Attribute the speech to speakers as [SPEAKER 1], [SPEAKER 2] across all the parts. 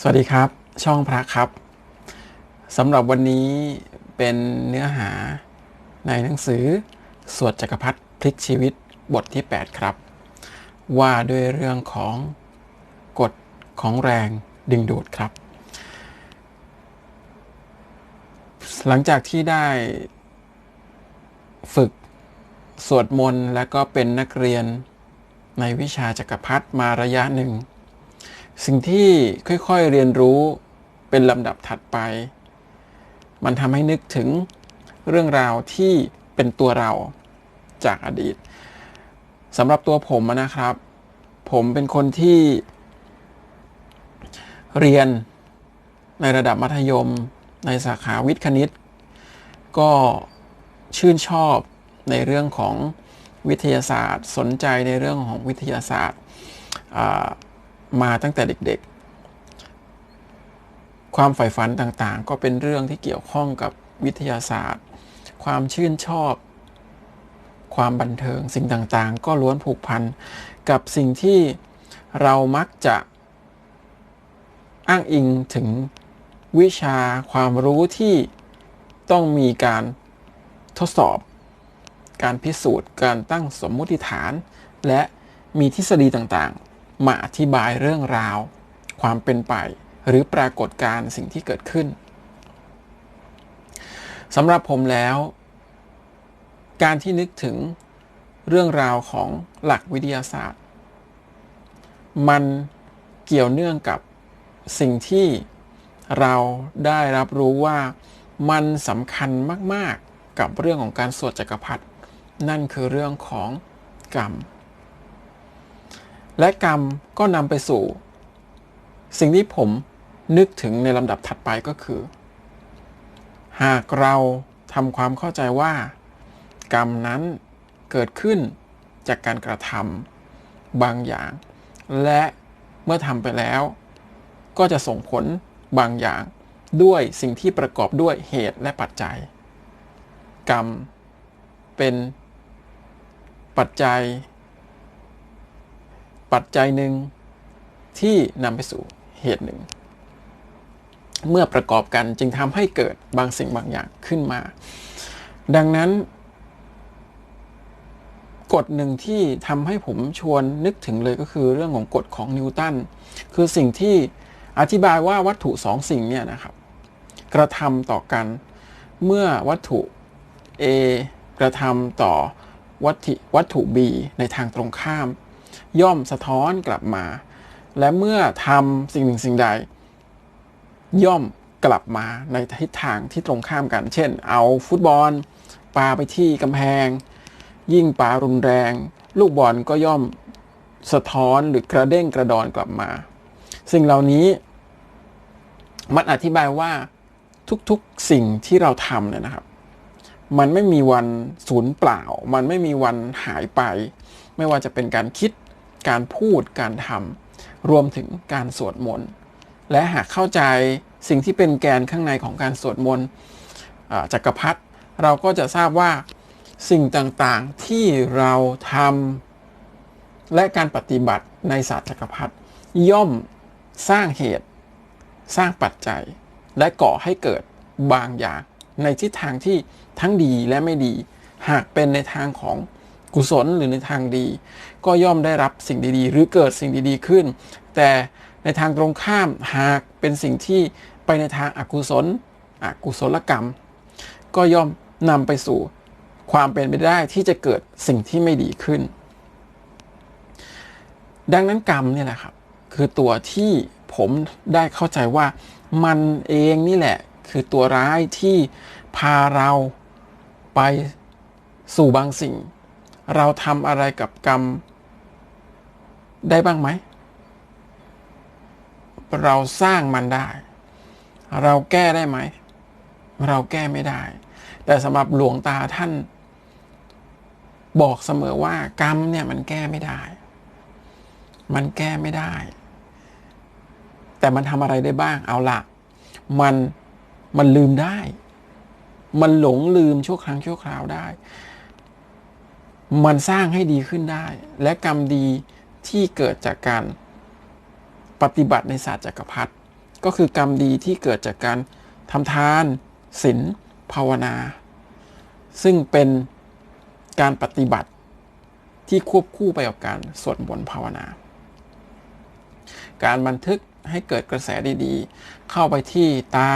[SPEAKER 1] สวัสดีครับ ช่องพระครับสำหรับวันนี้เป็นเนื้อหาในหนังสือ สวดจักรพรรดิพลิกชีวิตบทที่ 8 ครับ ว่าด้วยเรื่องของกฎของแรงดึงดูดครับ หลังจากที่ได้ฝึกสวดมนต์และก็เป็นนักเรียนในวิชาจักรพรรดิมาระยะหนึ่ง สิ่งที่ค่อยๆเรียนรู้เป็นลำดับถัดไป มันทำให้นึกถึงเรื่องราวที่เป็นตัวเราจากอดีตสำหรับตัวผมนะครับ ผมเป็นคนที่ เรียนในระดับมัธยม ในสาขาวิทย์คณิต ก็ชื่นชอบในเรื่องของวิทยาศาสตร์ สนใจในเรื่องของวิทยาศาสตร์ มาตั้งแต่เด็กๆ ความใฝ่ฝันต่างๆ ก็เป็นเรื่องที่เกี่ยวข้องกับวิทยาศาสตร์ ความชื่นชอบ ความบันเทิงสิ่งต่างๆ ก็ล้วนผูกพันกับสิ่งที่เรามักจะอ้างอิงถึงวิชาความรู้ที่ต้องมีการทดสอบ การพิสูจน์ การตั้งสมมุติฐาน และมีทฤษฎีต่างๆ มาอธิบายเรื่องราว ความเป็นไป หรือปรากฏการณ์สิ่งที่เกิดขึ้นสำหรับผมแล้ว การที่นึกถึงเรื่องราวของหลักวิทยาศาสตร์ มันเกี่ยวเนื่องกับสิ่งที่เราได้รับรู้ว่ามันสำคัญมาก ๆ กับเรื่องของการสวดจักรพรรดินั่นคือเรื่องของกรรม และกรรมก็นำไปสู่ สิ่งที่ผมนึกถึงในลำดับถัดไปก็คือ หากเราทำความเข้าใจว่า กรรมนั้นเกิดขึ้นจากการกระทำบางอย่าง และเมื่อทำไปแล้ว ก็จะส่งผลบางอย่างด้วยสิ่งที่ประกอบด้วยเหตุและปัจจัย กรรมเป็นปัจจัย ปัจจัยหนึ่งที่นำไปสู่เหตุหนึ่ง เมื่อประกอบกันจึงทำให้เกิดบางสิ่งบางอย่างขึ้นมา ดังนั้น กฎหนึ่งที่ทำให้ผมชวนนึกถึงเลยก็คือเรื่องของกฎของนิวตันคือสิ่งที่อธิบายว่าวัตถุสองสิ่งเนี่ยนะครับ กระทำต่อกันเมื่อวัตถุ A กระทำต่อวัตถุวัตถุ B ในทางตรงข้าม ย่อมสะท้อนกลับมา และเมื่อทำสิ่งหนึ่งสิ่งใด ย่อมกลับมาในทิศทางที่ตรงข้ามกัน เช่น เอาฟุตบอลปาไปที่กำแพง ยิ่งปารุนแรง ลูกบอลก็ย่อมสะท้อนหรือกระเด้งกระดอนกลับมา สิ่งเหล่านี้มันอธิบายว่าทุกๆสิ่งที่เราทำเนี่ยนะครับ มันไม่มีวันสูญเปล่า มันไม่มีวันหายไป ไม่ว่าจะเป็นการคิด การพูดการทำรวมถึงการสวดมนต์และหากเข้าใจสิ่งที่เป็นแกนข้างในของการสวดมนต์จักรพรรดิเราก็จะทราบว่าสิ่งต่างๆที่เราทำและการปฏิบัติในศาสตร์จักรพรรดิย่อมสร้างเหตุ สร้างปัจจัย และก่อให้เกิดบางอย่างในทิศทางที่ทั้งดีและไม่ดี หากเป็นในทางของ กุศลหรือในทางดี ก็ย่อมได้รับสิ่งดี ๆ หรือเกิดสิ่งดีๆขึ้น แต่ในทางตรงข้ามหากเป็นสิ่งที่ไปในทางอากุศลอกุศลกรรม ก็ย่อมนำไปสู่ความเป็นไปได้ที่จะเกิดสิ่งที่ไม่ดีขึ้น ดังนั้นกรรมเนี่ยแหละครับ คือตัวที่ผมได้เข้าใจว่ามันเองนี่แหละ คือตัวร้ายที่พาเราไปสู่บางสิ่ง เราทำอะไรกับกรรม ได้บ้างไหม เราสร้างมันได้ เราแก้ได้ไหม เราแก้ไม่ได้ แต่สำหรับหลวงตาท่าน บอกเสมอว่ากรรมเนี่ยมันแก้ไม่ได้ มันแก้ไม่ได้ แต่มันทำอะไรได้บ้าง เอาละมันมันลืมได้ มันหลงลืมชั่วครั้งชั่วคราวได้ มันสร้างให้ดีขึ้นได้ และกรรมดีที่เกิดจากการปฏิบัติในศาสตร์จักรพรรดิก็คือกรรมดีที่เกิดจากการทำทานศีลภาวนา ซึ่งเป็นการปฏิบัติที่ควบคู่ไปกับการสวดมนต์ภาวนา การบันทึกให้เกิดกระแสดีๆ เข้าไปที่ตา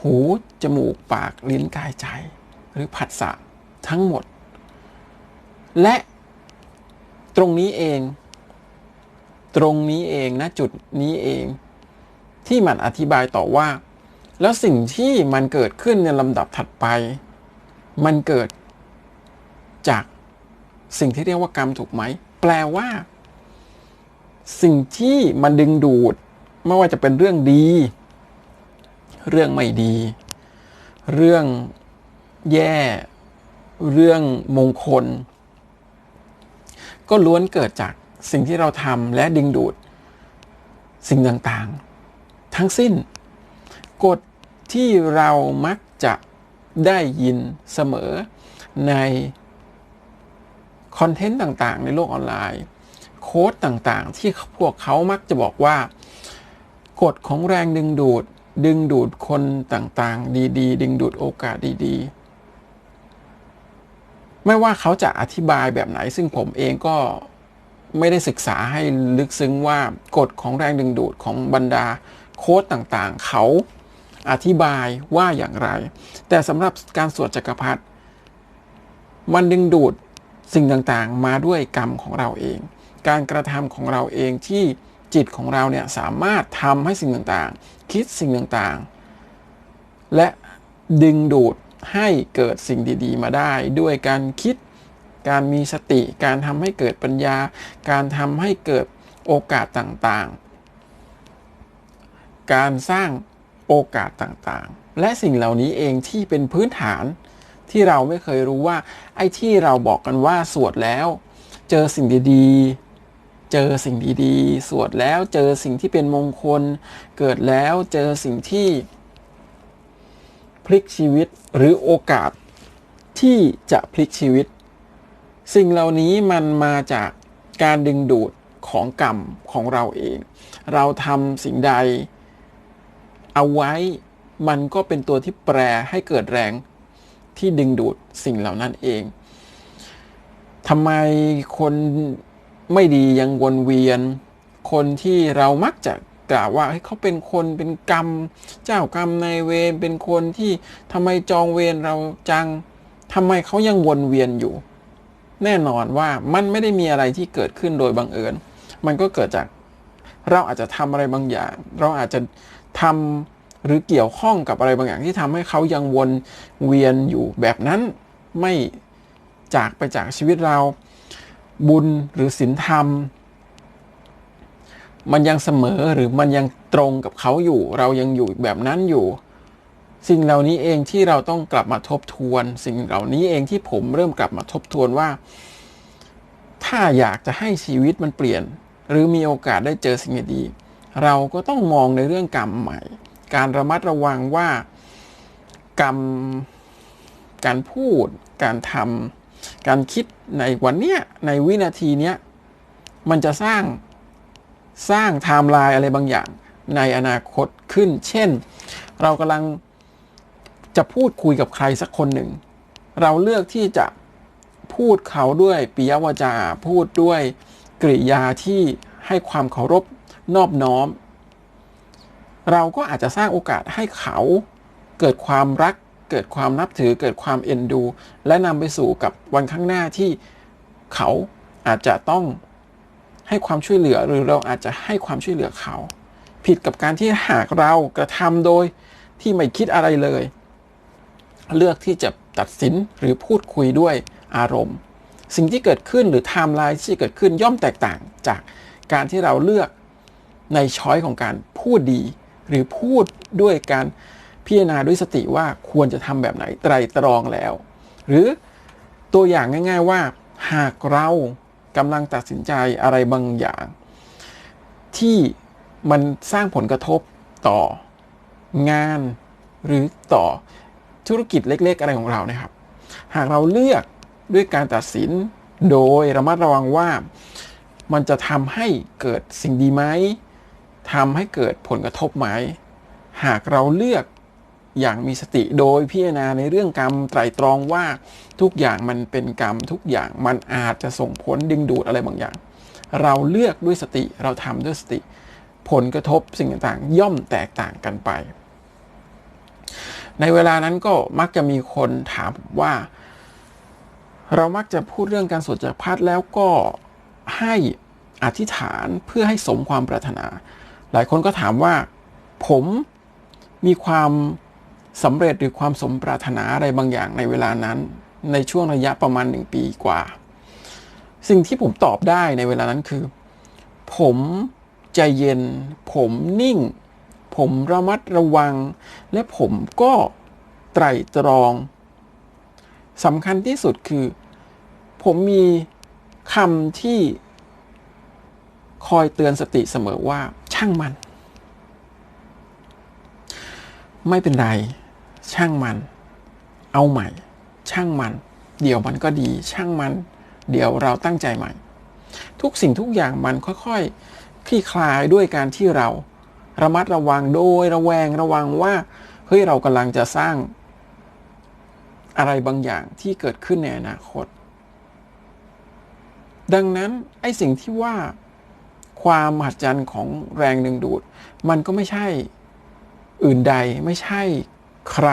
[SPEAKER 1] หู จมูก ปาก ลิ้น กายใจ หรือผัสสะทั้งหมด และตรงนี้เอง ตรงนี้เองนะจุดนี้เอง ที่มันอธิบายต่อว่า แล้วสิ่งที่มันเกิดขึ้นในลำดับถัดไป มันเกิดจากสิ่งที่เรียกว่ากรรมถูกไหม แปลว่า สิ่งที่มันดึงดูด ไม่ว่าจะเป็นเรื่องดี เรื่องไม่ดี เรื่องแย่ เรื่องมงคล ก็ล้วนเกิดจากสิ่งที่เราทำและดึงดูด สิ่งต่างๆ ทั้งสิ้น กฎที่เรามักจะได้ยินเสมอในคอนเทนต์ต่างๆ ในโลกออนไลน์ โค้ดต่างๆ ที่พวกเขามักจะบอกว่า กฎของแรงดึงดูด ดึงดูดคนต่างๆ ดี ๆ ดึงดูดโอกาสดี ๆ ไม่ว่าเขาจะอธิบายแบบไหน ซึ่งผมเองก็ไม่ได้ศึกษาให้ลึกซึ้งว่ากฎของแรงดึงดูดของบรรดาโค้ดต่างๆ เขาอธิบายว่าอย่างไร แต่สำหรับการสวดจักรพรรดิมันดึงดูดสิ่งต่างๆ มาด้วยกรรมของเราเอง การกระทำของเราเองที่จิตของเราเนี่ยสามารถทำให้สิ่งต่างๆ คิดสิ่งต่างๆ และดึงดูด ให้เกิดสิ่งดีๆ มาได้ ด้วยการคิด การมีสติ การทำให้เกิดปัญญา การทำให้เกิดโอกาสต่างๆ การสร้างโอกาสต่างๆ และสิ่งเหล่านี้เองที่เป็นพื้นฐานที่เราไม่เคยรู้ว่า ไอ้ที่เราบอกกันว่าสวดแล้ว เจอสิ่งดีๆ เจอสิ่งดีๆ สวดแล้วเจอสิ่งที่เป็นมงคล เกิดแล้วเจอสิ่งที่ พลิกชีวิตหรือโอกาสที่จะพลิกชีวิต สิ่งเหล่านี้มันมาจากการดึงดูดของกรรมของเราเอง เราทำสิ่งใด เอาไว้มันก็เป็นตัวที่แปรให้เกิดแรงที่ดึงดูดสิ่งเหล่านั้นเองทำไมคนไม่ดียังวนเวียน คนที่เรามักจะ กล่าวว่าเขาเป็นคนเป็นกรรม เจ้ากรรมในเวรเป็นคนที่ทำไมจองเวรเราจังทำไมเขายังวนเวียนอยู่ แน่นอนว่ามันไม่ได้มีอะไรที่เกิดขึ้นโดยบังเอิญ มันก็เกิดจากเราอาจจะทำอะไรบางอย่าง เราอาจจะทำหรือเกี่ยวข้องกับอะไรบางอย่างที่ทำให้เขายังวนเวียนอยู่แบบนั้นไม่จากไปจากชีวิตเรา บุญหรือศีลธรรม มันยังเสมอหรือมันยังตรงกับเขาอยู่ เรายังอยู่แบบนั้นอยู่ สิ่งเหล่านี้เองที่เราต้องกลับมาทบทวน สิ่งเหล่านี้เองที่ผมเริ่มกลับมาทบทวนว่า ถ้าอยากจะให้ชีวิตมันเปลี่ยน หรือมีโอกาสได้เจอสิ่งดีเราก็ต้องมองในเรื่องกรรมใหม่ การระมัดระวังว่ากรรมการพูด การทำการคิดในวันเนี้ยในวินาทีเนี้ยมันจะสร้าง สร้างไทม์ไลน์อะไรบางอย่างในอนาคตขึ้น เช่น เรากำลังจะพูดคุยกับใครสักคนหนึ่ง เราเลือกที่จะพูดเขาด้วยปิยวาจา พูดด้วยกริยาที่ให้ความเคารพนอบน้อม เราก็อาจจะสร้างโอกาสให้เขาเกิดความรัก เกิดความนับถือ เกิดความเอ็นดู และนำไปสู่กับวันข้างหน้าที่เขาอาจจะต้อง ให้ความช่วยเหลือหรือเราอาจจะให้ความช่วยเหลือเขา ผิดกับการที่หากเรากระทำโดยที่ไม่คิดอะไรเลย เลือกที่จะตัดสินหรือพูดคุยด้วยอารมณ์ สิ่งที่เกิดขึ้นหรือไทม์ไลน์ที่เกิดขึ้นย่อมแตกต่างจากการที่เราเลือกในช้อยของการพูดดี หรือพูดด้วยการพิจารณาด้วยสติว่าควรจะทำแบบไหนไตรตรองแล้ว หรือตัวอย่างง่าย ๆว่า หากเรา กำลังตัดสินใจอะไรบางอย่าง ที่มันสร้างผลกระทบต่องานหรือต่อธุรกิจเล็กๆ อะไรของเรานะครับ หากเราเลือกด้วยการตัดสินโดยระมัดระวังว่ามันจะทำให้เกิดสิ่งดีไหมทำให้เกิดผลกระทบไหม หากเราเลือก อย่างมีสติโดยพิจารณาในเรื่องกรรมไตรตรองว่าทุกอย่างมันเป็นกรรมทุกอย่างมันอาจจะส่งผลดึงดูดอะไรบางอย่าง เราเลือกด้วยสติเราทำด้วยสติ ผลกระทบสิ่งต่างๆ ย่อมแตกต่างกันไป ในเวลานั้นก็มักจะมีคนถามว่า เรามักจะพูดเรื่องการสวดจักรพัดแล้วก็ให้อธิษฐานเพื่อให้สมความปรารถนา หลายคนก็ถามว่าผมมีความ สำเร็จหรือความสมปรารถนาอะไรบางอย่างในเวลานั้น ในช่วงระยะประมาณหนึ่งปีกว่า สิ่งที่ผมตอบได้ในเวลานั้นคือ ผมใจเย็น ผมนิ่ง ผมระมัดระวัง และผมก็ไตรตรองสำคัญที่สุดคือ ผมมีคำที่คอยเตือนสติเสมอว่าช่างมัน ไม่เป็นไร ช่างมัน เอาใหม่ ช่างมัน เดี๋ยวมันก็ดี ช่างมัน เดี๋ยวเราตั้งใจใหม่ ทุกสิ่งทุกอย่างมันค่อยๆคลี่คลายด้วยการที่เรา ระมัดระวังโดยระแวงระวังว่าเฮ้ยเรากำลังจะสร้าง อะไรบางอย่างที่เกิดขึ้นในอนาคต ดังนั้นไอ้สิ่งที่ว่าความมหัศจรรย์ของแรงดึงดูด มันก็ไม่ใช่อื่นใดไม่ใช่ ใคร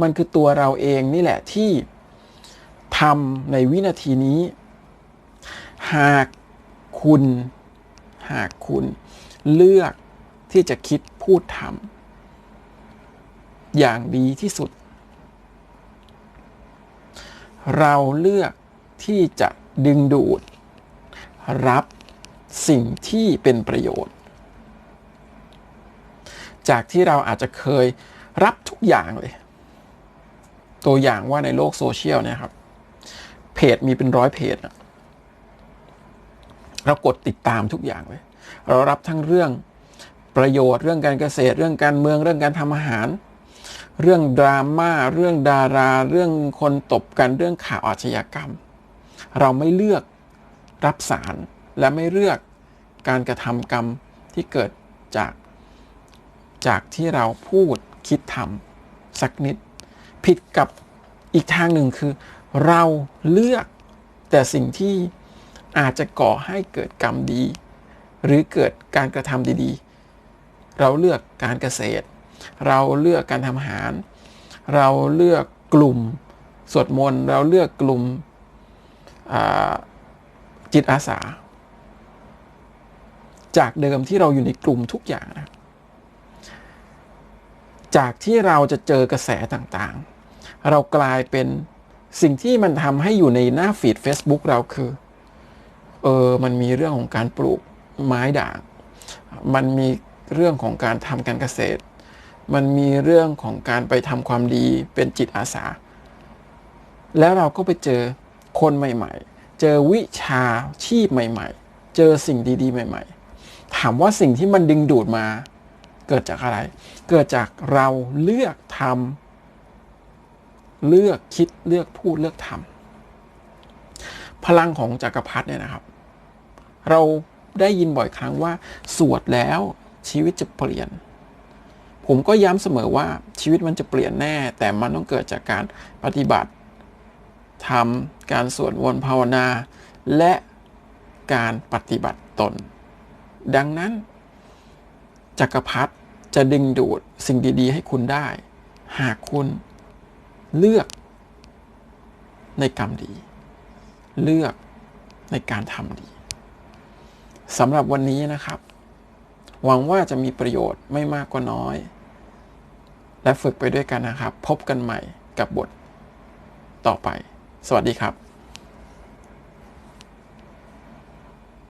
[SPEAKER 1] มันคือตัวเราเองนี่แหละที่ทำในวินาทีนี้ หากคุณ หากคุณเลือกที่จะคิดพูดทำอย่างดีที่สุด เราเลือกที่จะดึงดูด รับสิ่งที่เป็นประโยชน์ จากที่เราอาจจะเคย รับทุกอย่างเลย ตัวอย่างว่าในโลกโซเชียลเนี่ยครับ เพจมีเป็นร้อยเพจเรากดติดตามทุกอย่างเลย เรารับทั้งเรื่องประโยชน์เรื่องการเกษตร เรื่องการเมืองเรื่องการทำอาหาร เรื่องดราม่าเรื่องดารา เรื่องคนตบกันเรื่องข่าวอาชญากรรม เราไม่เลือกรับสารและไม่เลือกการกระทำกรรมที่เกิดจากจากที่เราพูด คิดทำสักนิด ผิดกับอีกทางหนึ่งคือ เราเลือกแต่สิ่งที่อาจจะก่อให้เกิดกรรมดี หรือเกิดการกระทำดีๆ เราเลือกการเกษตร เราเลือกการทำอาหาร เราเลือกกลุ่มสวดมนต์เราเลือกกลุ่มจิตอาสา จากเดิมที่เราอยู่ในกลุ่มทุกอย่างนะ จากที่เราจะเจอกระแสต่างๆ เรากลายเป็นสิ่งที่มันทำให้อยู่ในหน้าฟีด Facebook เราคือ เออ มันมีเรื่องของการปลูกไม้ด่าง มันมีเรื่องของการทำการเกษตร มันมีเรื่องของการไปทำความดีเป็นจิตอาสา แล้วเราก็ไปเจอคนใหม่ๆ เจอวิชาชีพใหม่ ๆ เจอสิ่งดีๆ ใหม่ ๆ ถามว่าสิ่งที่มันดึงดูดมา เกิดจากอะไร เกิดจากเราเลือกทำเลือกคิดเลือกพูดเลือกทำพลังของจักรพรรดิเนี่ยนะครับ เราได้ยินบ่อยครั้งว่า สวดแล้วชีวิตจะเปลี่ยน ผมก็ย้ำเสมอว่าชีวิตมันจะเปลี่ยนแน่ แต่มันต้องเกิดจากการปฏิบัติทำการสวดมนต์ภาวนา และการปฏิบัติตน ดังนั้น จักรพรรดิจะดึงดูดสิ่งดี ๆ ให้คุณได้ หากคุณเลือกในกรรมดี เลือกในการทำดีสำหรับวันนี้นะครับ หวังว่าจะมีประโยชน์ไม่มากก็น้อย และฝึกไปด้วยกันนะครับ พบกันใหม่กับบทต่อไป สวัสดีครับ